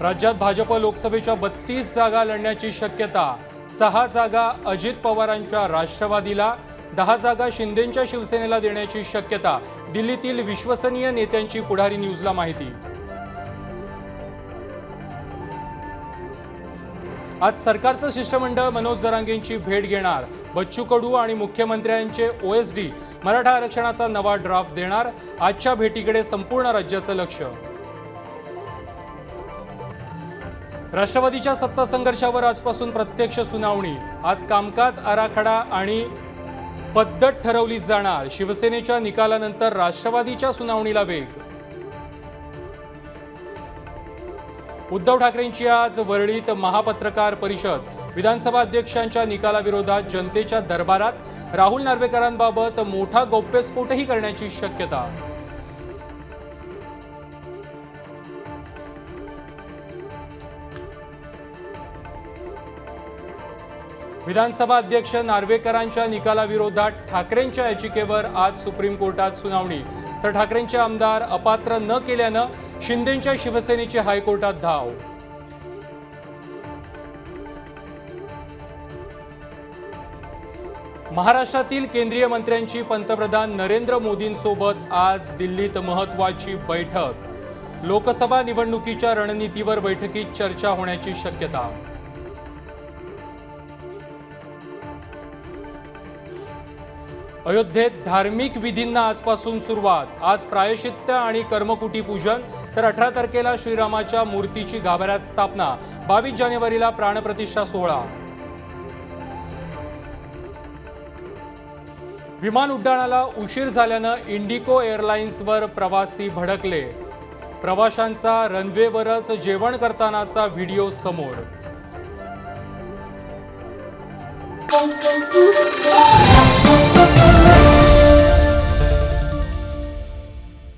राज्यात भाजप लोकसभेच्या बत्तीस जागा लढण्याची शक्यता सहा जागा अजित पवारांच्या राष्ट्रवादीला दहा जागा शिंदेंच्या शिवसेनेला देण्याची शक्यता दिल्लीतील विश्वसनीय नेत्यांची पुढारी न्यूजला माहिती. आज सरकारचं शिष्टमंडळ मनोज जरांगेंची भेट घेणार. बच्चू कडू आणि मुख्यमंत्र्यांचे ओएसडी मराठा आरक्षणाचा नवा ड्राफ्ट देणार. आजच्या भेटीकडे संपूर्ण राज्याचं लक्ष. राष्ट्रवादीच्या सत्ता संघर्षावर आजपासून प्रत्यक्ष सुनावणी. आज कामकाज आराखडा आणि पद्धत ठरवली जाणार. शिवसेनेच्या निकालानंतर राष्ट्रवादीच्या सुनावणीला वेग. उद्धव ठाकरेंची आज वरळीत महापत्रकार परिषद. विधानसभा अध्यक्षांच्या निकालाविरोधात जनतेच्या दरबारात राहुल नार्वेकरांबाबत मोठा गौप्यस्फोटही करण्याची शक्यता. विधानसभा अध्यक्ष नार्वेकरांच्या निकालाविरोधात ठाकरेंच्या याचिकेवर आज सुप्रीम कोर्टात सुनावणी. तर ठाकरेंचे आमदार अपात्र न केल्यानं शिंदेच्या शिवसेनेची हायकोर्टात धाव. महाराष्ट्रातील केंद्रीय मंत्र्यांची पंतप्रधान नरेंद्र मोदींसोबत आज दिल्लीत महत्वाची बैठक. लोकसभा निवडणुकीच्या रणनीतीवर बैठकीत चर्चा होण्याची शक्यता. अयोध्येत धार्मिक विधींना आजपासून सुरुवात. आज प्रायश्चित्त आणि कर्मकुटी पूजन तर अठरा तारखेला श्रीरामाच्या मूर्तीची गाभाऱ्यात स्थापना बावीस जानेवारीला प्राणप्रतिष्ठा सोहळा. विमान उड्डाणाला उशीर झाल्यानं इंडिको एअरलाइन्सवर प्रवासी भडकले. प्रवाशांचा रनवेवरच जेवण करतानाचा व्हिडिओ समोर.